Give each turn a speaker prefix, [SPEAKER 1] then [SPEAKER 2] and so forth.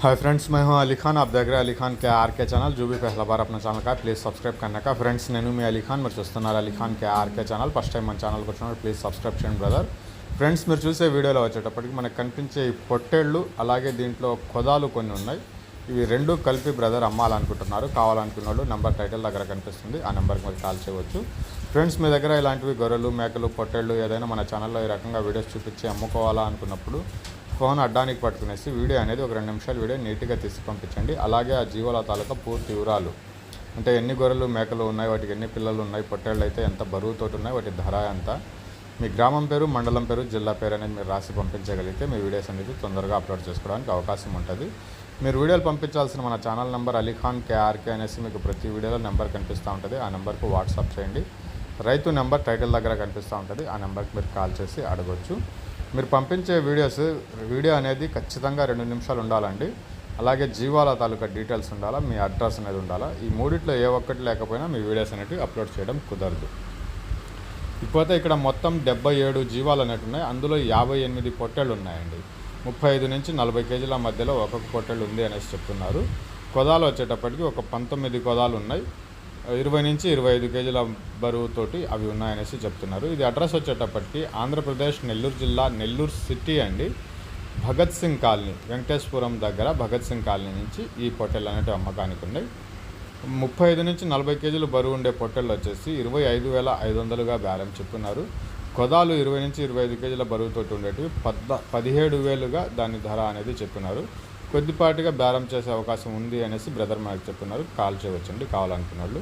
[SPEAKER 1] Hi friends मैं हूं अली खान आप देख रहे हैं अली खान के आर के ఛానల్ जो भी पहला बार अपना ఛానల్ का ప్లీజ్ సబ్స్క్రైబ్ करने का ఫ్రెండ్స్ నేను మీ అలీ ఖాన్ మీరు చూస్తున్నారు Ali Khan K RK channel first time మన ఛానల్కి వచ్చినప్పుడు ప్లీజ్ సబ్స్క్రైబ్ చేయండి బ్రదర్ ఫ్రెండ్స్ మీరు చూసే వీడియోలో వచ్చేటప్పటికి మనకు కనిపించే ఈ పొట్టేళ్ళు అలాగే దీంట్లో కొదాలు కొన్ని ఉన్నాయి ఇవి రెండు కలిపి బ్రదర్ అమ్మాలనుకుంటున్నారు కావాలనుకున్న వాళ్ళు నెంబర్ టైటిల్ దగ్గర కనిపిస్తుంది ఆ నెంబర్కి మీరు కాల్ చేయవచ్చు ఫ్రెండ్స్ మీ దగ్గర ఇలాంటివి గొర్రెలు మేకలు పొట్టేళ్ళు ఏదైనా మన ఛానల్లో ఈ రకంగా వీడియోస్ చూపించి అమ్ముకోవాలా అనుకున్నప్పుడు ఫోన్ అడ్డానికి పట్టుకునేసి వీడియో అనేది ఒక రెండు నిమిషాలు వీడియో నీట్గా తీసి పంపించండి. అలాగే ఆ జీవాల తాలూకా పూర్తి వివరాలు. అంటే ఎన్ని గొర్రెలు మేకలు ఉన్నాయి వాటికి ఎన్ని పిల్లలు ఉన్నాయి పొట్టేళ్ళు అయితే ఎంత బరువుతోటి ఉన్నాయి వాటి ధర ఎంత? మీ గ్రామం పేరు మండలం పేరు జిల్లా పేరు అనేది మీరు రాసి పంపించగలిగితే మీ వీడియోస్ అనేది తొందరగా అప్లోడ్ చేసుకోవడానికి అవకాశం ఉంటుంది. మీరు వీడియోలు పంపించాల్సిన మన ఛానల్ నెంబర్ అలీఖాన్ కేఆర్కే అనేసి మీకు ప్రతి వీడియోలో నెంబర్ కనిపిస్తూ ఉంటుంది. ఆ నెంబర్కు వాట్సాప్ చేయండి. రైతు నెంబర్ టైటిల్ దగ్గర కనిపిస్తూ ఉంటుంది. ఆ నెంబర్కి మీరు కాల్ చేసి అడగొచ్చు. మీరు పంపించే వీడియోస్ వీడియో అనేది ఖచ్చితంగా రెండు నిమిషాలు ఉండాలండి. అలాగే జీవాల తాలూకా డీటెయిల్స్ ఉండాలా మీ అడ్రస్ అనేది ఉండాలా ఈ మూడిట్లో ఏ ఒక్కటి లేకపోయినా మీ వీడియోస్ అనేవి అప్లోడ్ చేయడం కుదరదు. ఇకపోతే ఇక్కడ మొత్తం డెబ్బై ఏడు జీవాలు అనేవి ఉన్నాయి. అందులో యాభై ఎనిమిది పొట్టేళ్ళు ఉన్నాయండి. ముప్పై ఐదు నుంచి నలభై కేజీల మధ్యలో ఒక్కొక్క పొట్టేళ్ళు ఉంది అనేసి చెప్తున్నారు. కొదాలు వచ్చేటప్పటికి ఒక పంతొమ్మిది కొదాలు ఉన్నాయి. ఇరవై నుంచి ఇరవై ఐదు కేజీల బరువుతోటి అవి ఉన్నాయనేసి చెప్తున్నారు. ఇది అడ్రస్ వచ్చేటప్పటికి ఆంధ్రప్రదేశ్ నెల్లూరు జిల్లా నెల్లూరు సిటీ అండి. భగత్ సింగ్ కాలనీ వెంకటేశ్వరం దగ్గర భగత్ సింగ్ కాలనీ నుంచి ఈ పొట్టెలు అనేటివి అమ్మకానికి ఉన్నాయి. ముప్పై ఐదు నుంచి నలభై కేజీలు బరువు ఉండే పొట్టెలు వచ్చేసి ఇరవై ఐదు వేల ఐదు వందలుగా బేరం చెప్తున్నారు కొదాలు ఇరవై నుంచి ఇరవై ఐదు కేజీల బరువుతోటి ఉండేటివి పద్ద పదిహేడు వేలుగా దాని ధర అనేది చెప్తున్నారు కొద్దిపాటిగా బేరం చేసే అవకాశం ఉంది అనేసి బ్రదర్ మనకు చెప్తున్నారు కాల్ చేయవచ్చండి కావాలనుకున్న వాళ్ళు